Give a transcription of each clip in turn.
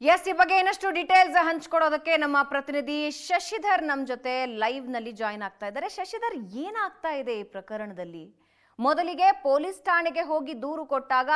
S ಈ ಬಗ್ಗೆ ಇನ್ನಷ್ಟು ಡೀಟೇಲ್ಸ್ ಹಂಚ್ಕೊಡೋದಕ್ಕೆ ನಮ್ಮ ಪ್ರತಿನಿಧಿ ಶಶಿಧರ್ ನಮ್ ಜೊತೆ ಲೈವ್ನಲ್ಲಿ ಜಾಯಿನ್ ಆಗ್ತಾ ಇದ್ದಾರೆ. ಶಶಿಧರ್, ಏನಾಗ್ತಾ ಇದೆ ಈ ಪ್ರಕರಣದಲ್ಲಿ? ಮೊದಲಿಗೆ ಪೊಲೀಸ್ ಠಾಣೆಗೆ ಹೋಗಿ ದೂರು ಕೊಟ್ಟಾಗ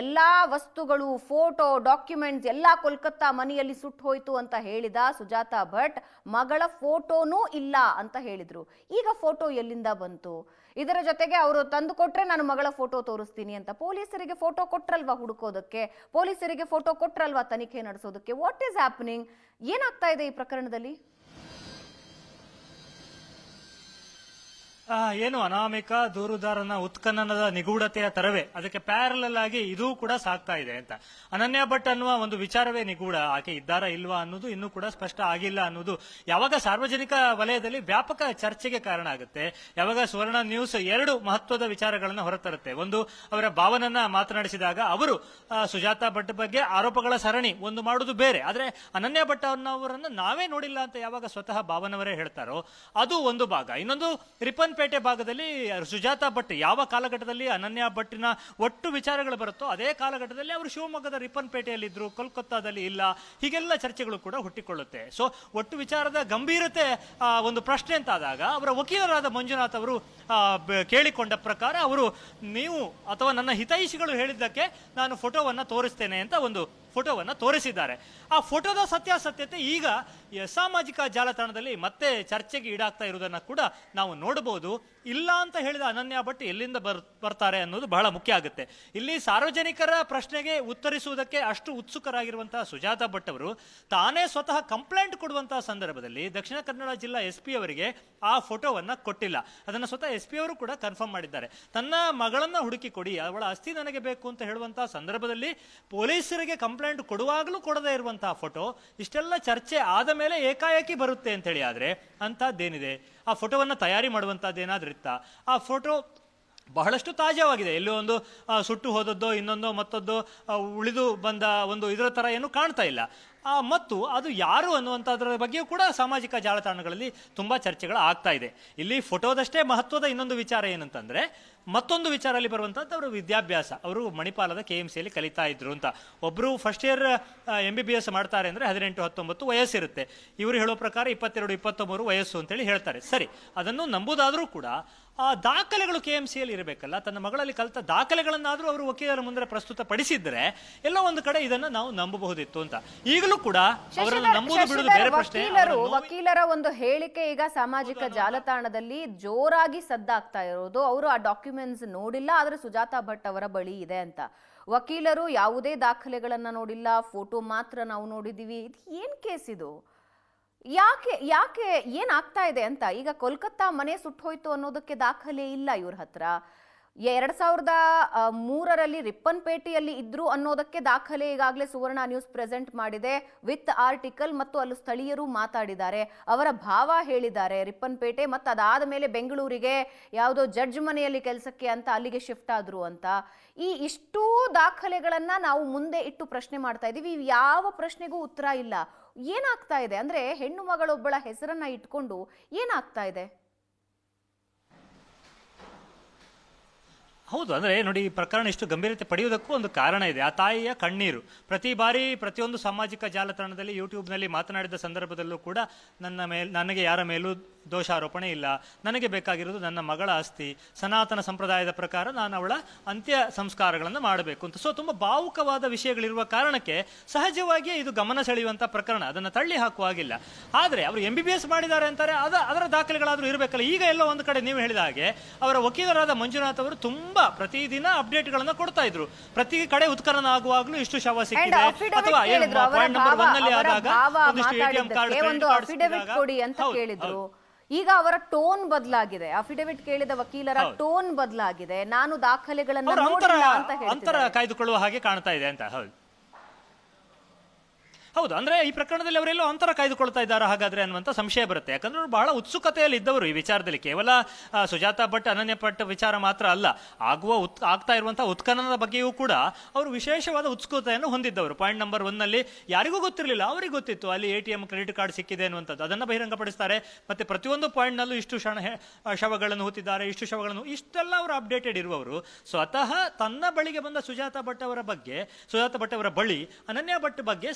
ಎಲ್ಲ ವಸ್ತುಗಳು, ಫೋಟೋ, ಡಾಕ್ಯುಮೆಂಟ್ಸ್ ಎಲ್ಲ ಕೋಲ್ಕತ್ತಾ ಮನೆಯಲ್ಲಿ ಸುಟ್ಟು ಹೋಯಿತು ಅಂತ ಹೇಳಿದ ಸುಜಾತಾ ಭಟ್, ಮಗಳ ಫೋಟೋನೂ ಇಲ್ಲ ಅಂತ ಹೇಳಿದ್ರು. ಈಗ ಫೋಟೋ ಎಲ್ಲಿಂದ ಬಂತು? ಇದರ ಜೊತೆಗೆ ಅವರು ತಂದು ಕೊಟ್ರೆ ನಾನು ಮಗಳ ಫೋಟೋ ತೋರಿಸ್ತೀನಿ ಅಂತ. ಪೊಲೀಸರಿಗೆ ಫೋಟೋ ಕೊಟ್ರಲ್ವಾ ಹುಡುಕೋದಕ್ಕೆ? ಪೊಲೀಸರಿಗೆ ಫೋಟೋ ಕೊಟ್ರಲ್ವಾ ತನಿಖೆ ನಡೆಸೋದಕ್ಕೆ? ವಾಟ್ ಈಸ್ ಹ್ಯಾಪನಿಂಗ್ ಏನಾಗ್ತಾ ಇದೆ ಈ ಪ್ರಕರಣದಲ್ಲಿ? ಏನು ಅನಾಮಿಕ, ದೂರುದಾರನ ಉತ್ಖನನದ ನಿಗೂಢತೆಯ ತರವೇ. ಅದಕ್ಕೆ ಪ್ಯಾರಲಲ್ ಆಗಿ ಇದೂ ಕೂಡ ಸಾಕ್ತಾ ಇದೆ ಅಂತ. ಅನನ್ಯ ಭಟ್ ಅನ್ನುವ ಒಂದು ವಿಚಾರವೇ ನಿಗೂಢ. ಆಕೆ ಇದ್ದಾರಾ ಇಲ್ವಾ ಅನ್ನೋದು ಇನ್ನೂ ಕೂಡ ಸ್ಪಷ್ಟ ಆಗಿಲ್ಲ ಅನ್ನೋದು ಯಾವಾಗ ಸಾರ್ವಜನಿಕ ವಲಯದಲ್ಲಿ ವ್ಯಾಪಕ ಚರ್ಚೆಗೆ ಕಾರಣ ಆಗುತ್ತೆ. ಯಾವಾಗ ಸುವರ್ಣ ನ್ಯೂಸ್ ಎರಡು ಮಹತ್ವದ ವಿಚಾರಗಳನ್ನು ಹೊರತರುತ್ತೆ. ಒಂದು, ಅವರ ಭಾವನನ್ನ ಮಾತನಾಡಿಸಿದಾಗ ಅವರು ಸುಜಾತಾ ಭಟ್ ಬಗ್ಗೆ ಆರೋಪಗಳ ಸರಣಿ. ಒಂದು ಮಾಡುವುದು ಬೇರೆ. ಆದರೆ ಅನನ್ಯ ಭಟ್ ಅನ್ನೋರನ್ನು ನಾವೇ ನೋಡಿಲ್ಲ ಅಂತ ಯಾವಾಗ ಸ್ವತಃ ಭಾವನವರೇ ಹೇಳ್ತಾರೋ, ಅದು ಒಂದು ಭಾಗ. ಇನ್ನೊಂದು ರಿಪ್ಪನ್ಪೇಟೆ ಭಾಗದಲ್ಲಿ ಸುಜಾತ ಭಟ್ ಯಾವ ಕಾಲಘಟ್ಟದಲ್ಲಿ, ಅನನ್ಯ ಭಟ್ಟಿನ ಒಟ್ಟು ವಿಚಾರಗಳು ಬರುತ್ತೋ ಅದೇ ಕಾಲಘಟ್ಟದಲ್ಲಿ ಅವರು ಶಿವಮೊಗ್ಗದ ರಿಪ್ಪನ್ಪೇಟೆಯಲ್ಲಿದ್ದರು ಕೋಲ್ಕತ್ತಾದಲ್ಲಿ ಇಲ್ಲ. ಹೀಗೆಲ್ಲ ಚರ್ಚೆಗಳು ಕೂಡ ಹುಟ್ಟಿಕೊಳ್ಳುತ್ತೆ. ಸೊ ಒಟ್ಟು ವಿಚಾರದ ಗಂಭೀರತೆ ಒಂದು ಪ್ರಶ್ನೆ ಅಂತ ಆದಾಗ ಅವರ ವಕೀಲರಾದ ಮಂಜುನಾಥ್ ಅವರು ಕೇಳಿಕೊಂಡ ಪ್ರಕಾರ ಅವರು, ನೀವು ಅಥವಾ ನನ್ನ ಹಿತೈಷಿಗಳು ಹೇಳಿದ್ದಕ್ಕೆ ನಾನು ಫೋಟೋವನ್ನು ತೋರಿಸ್ತೇನೆ ಅಂತ ಒಂದು ಫೋಟೋವನ್ನ ತೋರಿಸಿದ್ದಾರೆ. ಆ ಫೋಟೋದ ಸತ್ಯಾಸತ್ಯತೆ ಈಗ ಸಾಮಾಜಿಕ ಜಾಲತಾಣದಲ್ಲಿ ಮತ್ತೆ ಚರ್ಚೆಗೆ ಈಡಾಗ್ತಾ ಇರುವುದನ್ನು ಕೂಡ ನಾವು ನೋಡಬಹುದು. ಇಲ್ಲ ಅಂತ ಹೇಳಿದ ಅನನ್ಯ ಭಟ್ ಎಲ್ಲಿಂದ ಬರ್, ಬರ್ತಾರೆ ಅನ್ನೋದು ಬಹಳ ಮುಖ್ಯ ಆಗುತ್ತೆ. ಇಲ್ಲಿ ಸಾರ್ವಜನಿಕರ ಪ್ರಶ್ನೆಗೆ ಉತ್ತರಿಸುವುದಕ್ಕೆ ಅಷ್ಟು ಉತ್ಸುಕರಾಗಿರುವಂತಹ ಸುಜಾತ ಭಟ್ ಅವರು ತಾನೇ ಸ್ವತಃ ಕಂಪ್ಲೇಂಟ್ ಕೊಡುವಂತಹ ಸಂದರ್ಭದಲ್ಲಿ ದಕ್ಷಿಣ ಕನ್ನಡ ಜಿಲ್ಲಾ ಎಸ್ ಪಿ ಅವರಿಗೆ ಆ ಫೋಟೋವನ್ನ ಕೊಟ್ಟಿಲ್ಲ. ಅದನ್ನು ಸ್ವತಃ ಎಸ್ ಪಿ ಅವರು ಕೂಡ ಕನ್ಫರ್ಮ್ ಮಾಡಿದ್ದಾರೆ. ತನ್ನ ಮಗಳನ್ನ ಹುಡುಕಿ ಕೊಡಿ, ಅವಳ ಅಸ್ಥಿ ನನಗೆ ಬೇಕು ಅಂತ ಹೇಳುವಂತಹ ಸಂದರ್ಭದಲ್ಲಿ ಪೊಲೀಸರಿಗೆ ಕಂಪ್ಲೇಂಟ್ ಕೊಡುವಾಗಲೂ ಕೊಡದೇ ಇರುವಂತಹ ಫೋಟೋ ಇಷ್ಟೆಲ್ಲ ಚರ್ಚೆ ಆದ ಮೇಲೆ ಏಕಾಏಕಿ ಬರುತ್ತೆ ಅಂತ ಹೇಳಿ ಆದ್ರೆ ಅಂತದ್ದೇನಿದೆ ಆ ಫೋಟೋವನ್ನು ತಯಾರಿ ಮಾಡುವಂತದ್ದೇನಾದ್ರೂ ಇತ್ತಾ? ಆ ಫೋಟೋ ಬಹಳಷ್ಟು ತಾಜಾವಾಗಿದೆ. ಎಲ್ಲೋ ಒಂದು ಸುಟ್ಟು ಹೋದದ್ದೋ, ಇನ್ನೊಂದೋ, ಮತ್ತೊಂದು ಉಳಿದು ಬಂದ ಒಂದು ಇದರ ಥರ ಏನು ಕಾಣ್ತಾ ಇಲ್ಲ. ಮತ್ತು ಅದು ಯಾರು ಅನ್ನುವಂಥದ್ರ ಬಗ್ಗೆಯೂ ಕೂಡ ಸಾಮಾಜಿಕ ಜಾಲತಾಣಗಳಲ್ಲಿ ತುಂಬ ಚರ್ಚೆಗಳು ಆಗ್ತಾ ಇದೆ. ಇಲ್ಲಿ ಫೋಟೋದಷ್ಟೇ ಮಹತ್ವದ ಇನ್ನೊಂದು ವಿಚಾರ ಏನಂತಂದರೆ, ಮತ್ತೊಂದು ವಿಚಾರಲ್ಲಿ ಬರುವಂಥದ್ದು ಅವರು ವಿದ್ಯಾಭ್ಯಾಸ. ಅವರು ಮಣಿಪಾಲದ ಕೆ ಎಂ ಸಿಯಲ್ಲಿ ಕಲಿತಾ ಇದ್ರು ಅಂತ. ಒಬ್ಬರು first year M B B S ಮಾಡ್ತಾರೆ ಅಂದರೆ ಹದಿನೆಂಟು, ಹತ್ತೊಂಬತ್ತು ವಯಸ್ಸಿರುತ್ತೆ. ಇವರು ಹೇಳೋ ಪ್ರಕಾರ ಇಪ್ಪತ್ತೆರಡು, ಇಪ್ಪತ್ತೊಂಬರು ವಯಸ್ಸು ಅಂತೇಳಿ ಹೇಳ್ತಾರೆ. ಸರಿ, ಅದನ್ನು ನಂಬುದಾದರೂ ಕೂಡ ಆ ದಾಖಲೆಗಳು ಕೆ ಎಂ ಸಿಯಲ್ಲಿ ಇರಬೇಕಲ್ಲ, ತನ್ನ ಮಗಳಲ್ಲಿ ಕಲಿತ ದಾಖಲೆಗಳನ್ನಾದರೂ ಅವರು ವಕೀಲರ ಮುಂದೆ ಪ್ರಸ್ತುತ ಪಡಿಸಿದ್ರೆ ಎಲ್ಲ ಒಂದು ಕಡೆ ಇದನ್ನು ನಾವು ನಂಬಬಹುದಿತ್ತು ಅಂತ. ಈಗಲೂ ಕೂಡ ಅವರನ್ನು ಬೇರೆ ಪ್ರಶ್ನೆ. ವಕೀಲರು ವಕೀಲರ ಒಂದು ಹೇಳಿಕೆ ಈಗ ಸಾಮಾಜಿಕ ಜಾಲತಾಣದಲ್ಲಿ ಜೋರಾಗಿ ಸದ್ದಾಗ್ತಾ ಇರೋದು. ಅವರು ಆ ಡಾಕ್ಯುಮೆಂಟ್ಸ್ ನೋಡಿಲ್ಲ ಆದ್ರೆ ಸುಜಾತಾ ಭಟ್ ಅವರ ಬಳಿ ಇದೆ ಅಂತ. ವಕೀಲರು ಯಾವುದೇ ದಾಖಲೆಗಳನ್ನ ನೋಡಿಲ್ಲ ಫೋಟೋ ಮಾತ್ರ ನಾವು ನೋಡಿದೀವಿ ಇದು ಏನ್ ಕೇಸ್ ಇದು? ಯಾಕೆ ಯಾಕೆ ಏನಾಗ್ತಾ ಇದೆ ಅಂತ? ಈಗ ಕೋಲ್ಕತ್ತಾ ಮನೆ ಸುಟ್ಟೋಯ್ತು ಅನ್ನೋದಕ್ಕೆ ದಾಖಲೆ ಇಲ್ಲ ಇವ್ರ ಹತ್ರ. ಎರಡ್ ಸಾವಿರದ ಮೂರರಲ್ಲಿ ರಿಪ್ಪನ್ಪೇಟೆಯಲ್ಲಿ ಇದ್ರು ಅನ್ನೋದಕ್ಕೆ ದಾಖಲೆ ಈಗಾಗಲೇ ಸುವರ್ಣ ನ್ಯೂಸ್ ಪ್ರೆಸೆಂಟ್ ಮಾಡಿದೆ. ವಿತ್ ಆರ್ಟಿಕಲ್ ಮತ್ತು ಅಲ್ಲಿ ಸ್ಥಳೀಯರು ಮಾತಾಡಿದ್ದಾರೆ. ಅವರ ಭಾವ ಹೇಳಿದ್ದಾರೆ ರಿಪ್ಪನ್ಪೇಟೆ ಮತ್ತು ಅದಾದ ಮೇಲೆ ಬೆಂಗಳೂರಿಗೆ ಯಾವುದೋ ಜಡ್ಜ್ ಮನೆಯಲ್ಲಿ ಕೆಲಸಕ್ಕೆ ಅಂತ ಅಲ್ಲಿಗೆ ಶಿಫ್ಟ್ ಆದರು ಅಂತ. ಈ ಇಷ್ಟೂ ದಾಖಲೆಗಳನ್ನು ನಾವು ಮುಂದೆ ಇಟ್ಟು ಪ್ರಶ್ನೆ ಮಾಡ್ತಾ ಇದ್ದೀವಿ. ಯಾವ ಪ್ರಶ್ನೆಗೂ ಉತ್ತರ ಇಲ್ಲ. ಏನಾಗ್ತಾ ಇದೆ? ಅಂದರೆ ಹೆಣ್ಣು ಮಗಳೊಬ್ಬಳ ಹೆಸರನ್ನು ಇಟ್ಕೊಂಡು ಏನಾಗ್ತಾ ಇದೆ? ಹೌದು, ಅಂದರೆ ನೋಡಿ, ಈ ಪ್ರಕರಣ ಇಷ್ಟು ಗಂಭೀರತೆ ಪಡೆಯುವುದಕ್ಕೂ ಒಂದು ಕಾರಣ ಇದೆ. ಆ ತಾಯಿಯ ಕಣ್ಣೀರು. ಪ್ರತಿ ಬಾರಿ ಪ್ರತಿಯೊಂದು ಸಾಮಾಜಿಕ ಜಾಲತಾಣದಲ್ಲಿ, ಯೂಟ್ಯೂಬ್ನಲ್ಲಿ ಮಾತನಾಡಿದ ಸಂದರ್ಭದಲ್ಲೂ ಕೂಡ ನನ್ನ ಮೇಲೆ, ನನಗೆ ಯಾರ ಮೇಲೂ ದೋಷಾರೋಪಣೆ ಇಲ್ಲ. ನನಗೆ ಬೇಕಾಗಿರುವುದು ನನ್ನ ಮಗಳ ಆಸ್ತಿ. ಸನಾತನ ಸಂಪ್ರದಾಯದ ಪ್ರಕಾರ ನಾನು ಅವಳ ಅಂತ್ಯ ಸಂಸ್ಕಾರಗಳನ್ನು ಮಾಡಬೇಕು ಅಂತ. ಸೊ ತುಂಬ ಭಾವುಕವಾದ ವಿಷಯಗಳಿರುವ ಕಾರಣಕ್ಕೆ ಸಹಜವಾಗಿಯೇ ಇದು ಗಮನ ಸೆಳೆಯುವಂಥ ಪ್ರಕರಣ. ಅದನ್ನು ತಳ್ಳಿ ಹಾಕುವ ಆದರೆ ಆದ್ರೆ ಅವರು ಎಂ ಬಿ ಬಿ ಎಸ್ ಮಾಡಿದ್ದಾರೆ ಅಂತಾರೆ, ಅದ, ಅದರ ದಾಖಲೆಗಳಾದರೂ ಇರಬೇಕಲ್ಲ. ಈಗ ಎಲ್ಲೋ ಒಂದು ಕಡೆ ನೀವು ಹೇಳಿದ ಹಾಗೆ, ಅವರ ವಕೀಲರಾದ ಮಂಜುನಾಥ್ ಅವರು ತುಂಬಾ ಪ್ರತಿದಿನ ಅಪ್ಡೇಟ್ಗಳನ್ನ ಕೊಡ್ತಾ ಇದ್ರು. ಪ್ರತಿ ಕಡೆ ಉತ್ಖನನ ಆಗುವಾಗ್ಲೂ ಇಷ್ಟು ಶವ ಸಿಕ್ಕಿದೆ. ಅಥವಾ ಪಾಯಿಂಟ್ ನಂಬರ್ ಒನ್ ಅಲ್ಲಿ ಆದಾಗ ಒಂದಿಷ್ಟು ಕಾರ್ಡ್ ಕೊಡಿ ಅಂತ ಕೇಳಿದ್ರು. ಈಗ ಅವರ ಟೋನ್ ಬದಲಾಗಿದೆ. ಅಫಿಡವಿಟ್ ಕೇಳಿದ ವಕೀಲರ ಟೋನ್ ಬದಲಾಗಿದೆ. ನಾನು ದಾಖಲೆಗಳನ್ನು ಅಂತರ ಕಾಯ್ದುಕೊಳ್ಳುವ ಹಾಗೆ ಕಾಣ್ತಾ ಇದೆ ಅಂತ. ಹೌದು. ಹೌದು, ಅಂದ್ರೆ ಈ ಪ್ರಕರಣದಲ್ಲಿ ಅವರೆಲ್ಲೋ ಅಂತರ ಕಾಯ್ದುಕೊಳ್ತಾ ಇದ್ದಾರೆ ಹಾಗಾದ್ರೆ ಅನ್ನುವಂತ ಸಂಶಯ ಬರುತ್ತೆ. ಯಾಕಂದ್ರೆ ಅವರು ಬಹಳ ಉತ್ಸುಕತೆಯಲ್ಲಿ ಇದ್ದವರು ಈ ವಿಚಾರದಲ್ಲಿ. ಕೇವಲ ಸುಜಾತಾ ಭಟ್, ಅನನ್ಯ ಭಟ್ ವಿಚಾರ ಮಾತ್ರ ಅಲ್ಲ, ಆಗುವ ಉತ್, ಆಗ್ತಾ ಇರುವಂತಹ ಉತ್ಖನನದ ಬಗ್ಗೆಯೂ ಕೂಡ ಅವರು ವಿಶೇಷವಾದ ಉತ್ಸುಕತೆಯನ್ನು ಹೊಂದಿದ್ದವರು. ಪಾಯಿಂಟ್ ನಂಬರ್ ಒನ್ನಲ್ಲಿ ಯಾರಿಗೂ ಗೊತ್ತಿರಲಿಲ್ಲ, ಅವರಿಗೆ ಗೊತ್ತಿತ್ತು, ಅಲ್ಲಿ A T M credit card ಸಿಕ್ಕಿದೆ ಅನ್ನುವಂಥದ್ದು. ಅದನ್ನು ಬಹಿರಂಗಪಡಿಸ್ತಾರೆ. ಮತ್ತೆ ಪ್ರತಿಯೊಂದು ಪಾಯಿಂಟ್ ನಲ್ಲೂ ಇಷ್ಟು ಶಣ ಶವಗಳನ್ನು ಹೊತ್ತಿದ್ದಾರೆ, ಇಷ್ಟು ಶವಗಳನ್ನು ಇಷ್ಟೆಲ್ಲ ಅವರು ಅಪ್ಡೇಟೆಡ್ ಇರುವವರು. ಸ್ವತಃ ತನ್ನ ಬಳಿಗೆ ಬಂದ ಸುಜಾತಾ ಭಟ್ ಅವರ ಬಗ್ಗೆ, ಸುಜಾತಾ ಭಟ್ ಅವರ ಬಳಿ ಅನನ್ಯ ಭಟ್ ಬಗ್ಗೆ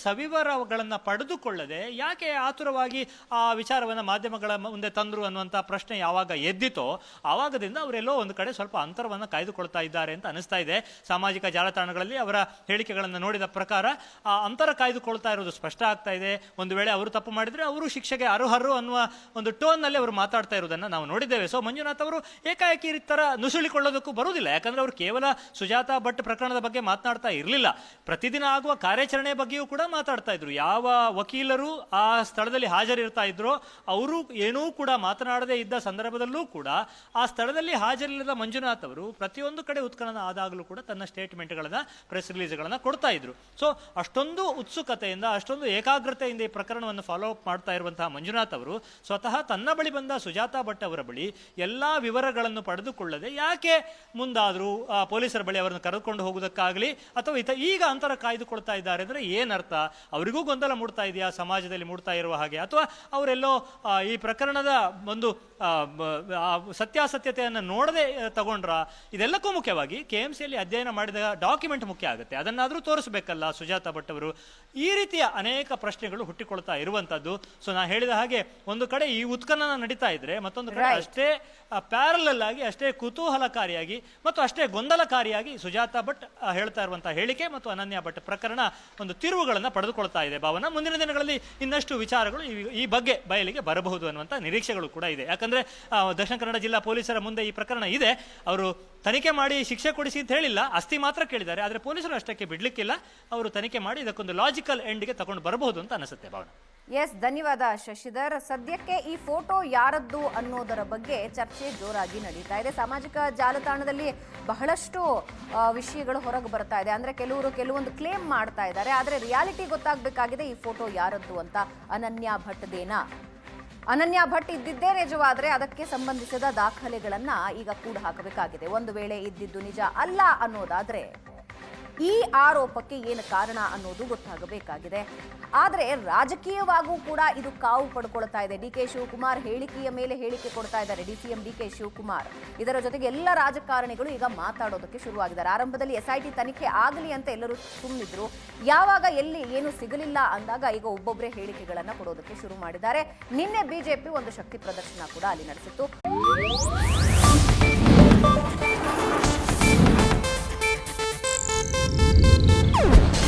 ಸವಿವರಗಳನ್ನ ಪಡೆದುಕೊಳ್ಳದೆ ಯಾಕೆ ಆತುರವಾಗಿ ಆ ವಿಚಾರವನ್ನು ಮಾಧ್ಯಮಗಳ ಮುಂದೆ ತಂದ್ರು ಅನ್ನುವಂಥ ಪ್ರಶ್ನೆ ಯಾವಾಗ ಎದ್ದಿತೋ ಆವಾಗದಿಂದ ಅವರೆಲ್ಲೋ ಒಂದು ಕಡೆ ಸ್ವಲ್ಪ ಅಂತರವನ್ನು ಕಾಯ್ದುಕೊಳ್ತಾ ಇದ್ದಾರೆ ಅಂತ ಅನಿಸ್ತಾ ಇದೆ. ಸಾಮಾಜಿಕ ಜಾಲತಾಣಗಳಲ್ಲಿ ಅವರ ಹೇಳಿಕೆಗಳನ್ನು ನೋಡಿದ ಪ್ರಕಾರ ಆ ಅಂತರ ಕಾಯ್ದುಕೊಳ್ತಾ ಇರೋದು ಸ್ಪಷ್ಟ ಆಗ್ತಾ ಇದೆ. ಒಂದು ವೇಳೆ ಅವರು ತಪ್ಪು ಮಾಡಿದರೆ ಅವರು ಶಿಕ್ಷೆಗೆ ಅರ್ಹರು ಅನ್ನುವ ಒಂದು ಟೋನ್ನಲ್ಲಿ ಅವರು ಮಾತಾಡ್ತಾ ಇರೋದನ್ನು ನಾವು ನೋಡಿದ್ದೇವೆ. ಸೊ, ಮಂಜುನಾಥ್ ಅವರು ಏಕಾಏಕಿ ತರ ನುಸುಳಿಕೊಳ್ಳೋದಕ್ಕೂ ಬರುವುದಿಲ್ಲ. ಯಾಕಂದರೆ ಅವರು ಕೇವಲ ಸುಜಾತಾ ಭಟ್ ಪ್ರಕರಣದ ಬಗ್ಗೆ ಮಾತನಾಡ್ತಾ ಇರಲಿಲ್ಲ. ಪ್ರತಿದಿನ ಆಗುವ ಕಾರ್ಯಾಚರಣೆ ಬಗ್ಗೆಯೂ ಕೂಡ ಮಾತಾಡ್ತಾ ಇದ್ರು. ಯಾವ ವಕೀಲರು ಆ ಸ್ಥಳದಲ್ಲಿ ಹಾಜರಿರ್ತಾ ಇದ್ರೋ, ಅವರು ಏನೂ ಕೂಡ ಮಾತನಾಡದೇ ಇದ್ದ ಸಂದರ್ಭದಲ್ಲೂ ಕೂಡ ಆ ಸ್ಥಳದಲ್ಲಿ ಹಾಜರಿಲ್ಲದ ಮಂಜುನಾಥ್ ಅವರು ಪ್ರತಿಯೊಂದು ಕಡೆ ಉತ್ಖನನ ಆದಾಗಲೂ ಕೂಡ ತನ್ನ ಸ್ಟೇಟ್ಮೆಂಟ್ಗಳನ್ನ, ಪ್ರೆಸ್ ರಿಲೀಸ್ಗಳನ್ನ ಕೊಡ್ತಾ ಇದ್ರು. ಸೊ, ಅಷ್ಟೊಂದು ಉತ್ಸುಕತೆಯಿಂದ, ಅಷ್ಟೊಂದು ಏಕಾಗ್ರತೆಯಿಂದ ಈ ಪ್ರಕರಣವನ್ನು ಫಾಲೋ ಅಪ್ ಮಾಡ್ತಾ ಇರುವಂತಹ ಮಂಜುನಾಥ್ ಅವರು ಸ್ವತಃ ತನ್ನ ಬಳಿ ಬಂದ ಸುಜಾತಾ ಭಟ್ ಅವರ ಬಳಿ ಎಲ್ಲಾ ವಿವರಗಳನ್ನು ಪಡೆದುಕೊಳ್ಳದೆ ಯಾಕೆ ಮುಂದಾದರೂ ಪೊಲೀಸರ ಬಳಿ ಅವರನ್ನು ಕರೆದುಕೊಂಡು ಹೋಗುವುದಕ್ಕಾಗಲಿ ಅಥವಾ ಈಗ ಅಂತರ ಕಾಯ್ದುಕೊಳ್ತಾ ಇದ್ದಾರೆ ಅಂದ್ರೆ ಏನರ್ಥ? ಅವರಿಗೂ ಗೊಂದಲ ಮೂಡ್ತಾ ಇದೆಯಾ? ಸಮಾಜದಲ್ಲಿ ಮೂಡ್ತಾ ಇರುವ ಹಾಗೆ? ಅಥವಾ ಅವರೆಲ್ಲೋ ಈ ಪ್ರಕರಣದ ಒಂದು ಸತ್ಯಾಸತ್ಯತೆಯನ್ನು ನೋಡದೆ ತಗೊಂಡ್ರ? ಇದೆಲ್ಲಕ್ಕೂ ಮುಖ್ಯವಾಗಿ ಕೆ ಎಂ ಸಿಯಲ್ಲಿ ಅಧ್ಯಯನ ಮಾಡಿದ ಡಾಕ್ಯುಮೆಂಟ್ ಮುಖ್ಯ ಆಗುತ್ತೆ. ಅದನ್ನಾದರೂ ತೋರಿಸಬೇಕಲ್ಲ ಸುಜಾತ ಭಟ್ ಅವರು. ಈ ರೀತಿಯ ಅನೇಕ ಪ್ರಶ್ನೆಗಳು ಹುಟ್ಟಿಕೊಳ್ತಾ ಇರುವಂತದ್ದು ಸೊ ನಾ ಹೇಳಿದ ಹಾಗೆ ಒಂದು ಕಡೆ ಈ ಉತ್ಖನನ ನಡೀತಾ ಇದ್ರೆ ಮತ್ತೊಂದು ಕಡೆ ಅಷ್ಟೇ ಪ್ಯಾರಲಲ್ ಆಗಿ ಅಷ್ಟೇ ಕುತೂಹಲಕಾರಿಯಾಗಿ ಮತ್ತು ಅಷ್ಟೇ ಗೊಂದಲಕಾರಿಯಾಗಿ ಸುಜಾತಾ ಭಟ್ ಹೇಳ್ತಾ ಇರುವಂತಹ ಹೇಳಿಕೆ ಮತ್ತು ಅನನ್ಯ ಭಟ್ ಪ್ರಕರಣ ಒಂದು ತಿರುವುಗಳನ್ನು ಪಡೆದುಕೊಳ್ತಾ ಇದೆ. ಭಾವನ, ಮುಂದಿನ ದಿನಗಳಲ್ಲಿ ಇನ್ನಷ್ಟು ವಿಚಾರಗಳು ಈ- ಈ ಬಗ್ಗೆ ಬಯಲಿಗೆ ಬರಬಹುದು ಅನ್ನುವಂಥ ನಿರೀಕ್ಷೆಗಳು ಕೂಡ ಇದೆ. ಯಾಕಂದ್ರೆ ದಕ್ಷಿಣ ಕನ್ನಡ ಜಿಲ್ಲಾ ಪೊಲೀಸರ ಮುಂದೆ ಈ ಪ್ರಕರಣ ಇದೆ. ಅವರು ತನಿಖೆ ಮಾಡಿ ಶಿಕ್ಷೆ ಕೊಡಿಸಿ ಅಂತ ಹೇಳಿಲ್ಲ ಅಸ್ತಿ ಮಾತ್ರ ಕೇಳಿದ್ದಾರೆ. ಆದರೆ ಪೊಲೀಸರು ಅಷ್ಟಕ್ಕೆ ಬಿಡಲಿಕ್ಕಿಲ್ಲ. ಅವರು ತನಿಖೆ ಮಾಡಿ ಇದಕ್ಕೊಂದು ಲಾಜಿಕಲ್ ಎಂಡ್ಗೆ ತಗೊಂಡು ಬರಬಹುದು ಅಂತ ಅನಿಸುತ್ತೆ ಭಾವನ. ಎಸ್, ಧನ್ಯವಾದ ಶಶಿಧರ್. ಸದ್ಯಕ್ಕೆ ಈ ಫೋಟೋ ಯಾರದ್ದು ಅನ್ನೋದರ ಬಗ್ಗೆ ಚರ್ಚೆ ಜೋರಾಗಿ ನಡೀತಾ ಇದೆ. ಸಾಮಾಜಿಕ ಜಾಲತಾಣದಲ್ಲಿ ಬಹಳಷ್ಟು ವಿಷಯಗಳು ಹೊರಗೆ ಬರ್ತಾ ಇದೆ. ಅಂದ್ರೆ ಕೆಲವರು ಕೆಲವೊಂದು ಕ್ಲೇಮ್ ಮಾಡ್ತಾ ಇದ್ದಾರೆ. ಆದ್ರೆ ರಿಯಾಲಿಟಿ ಗೊತ್ತಾಗಬೇಕಾಗಿದೆ ಈ ಫೋಟೋ ಯಾರದ್ದು ಅಂತ. ಅನನ್ಯ ಭಟ್ದೇನಾ ಅನನ್ಯ ಭಟ್ ಇದ್ದಿದ್ದೇ ನಿಜವಾದ್ರೆ ಅದಕ್ಕೆ ಸಂಬಂಧಿಸಿದ ದಾಖಲೆಗಳನ್ನು ಈಗ ಕೂಡ ಹಾಕಬೇಕಾಗಿದೆ. ಒಂದು ವೇಳೆ ಇದ್ದಿದ್ದು ನಿಜ ಅಲ್ಲ ಅನ್ನೋದಾದ್ರೆ. ಈ ಆರೋಪಕ್ಕೆ ಏನು ಕಾರಣ ಅನ್ನೋದು ಗೊತ್ತಾಗಬೇಕಾಗಿದೆ. ಆದರೆ ರಾಜಕೀಯವಾಗೂ ಕೂಡ ಇದು ಕಾವು ಪಡ್ಕೊಳ್ತಾ ಇದೆ. ಡಿ ಕೆ ಶಿವಕುಮಾರ್ ಹೇಳಿಕೆಯ ಮೇಲೆ ಹೇಳಿಕೆ ಕೊಡ್ತಾ ಇದ್ದಾರೆ. D C M D K Shivakumar. ಇದರ ಜೊತೆಗೆ ಎಲ್ಲ ರಾಜಕಾರಣಿಗಳು ಈಗ ಮಾತಾಡೋದಕ್ಕೆ ಶುರುವಾಗಿದ್ದಾರೆ. ಆರಂಭದಲ್ಲಿ ಎಸ್ ಐ ಟಿ ತನಿಖೆ ಆಗಲಿ ಅಂತ ಎಲ್ಲರೂ ತುಂಬಿದ್ರು ಯಾವಾಗ, ಎಲ್ಲಿ ಏನು ಸಿಗಲಿಲ್ಲ ಅಂದಾಗ ಈಗ ಒಬ್ಬೊಬ್ಬರೇ ಹೇಳಿಕೆಗಳನ್ನು ಕೊಡೋದಕ್ಕೆ ಶುರು ಮಾಡಿದ್ದಾರೆ. ನಿನ್ನೆ ಬಿಜೆಪಿ ಒಂದು ಶಕ್ತಿ ಪ್ರದರ್ಶನ ಕೂಡ ಅಲ್ಲಿ ನಡೆಸಿತ್ತು.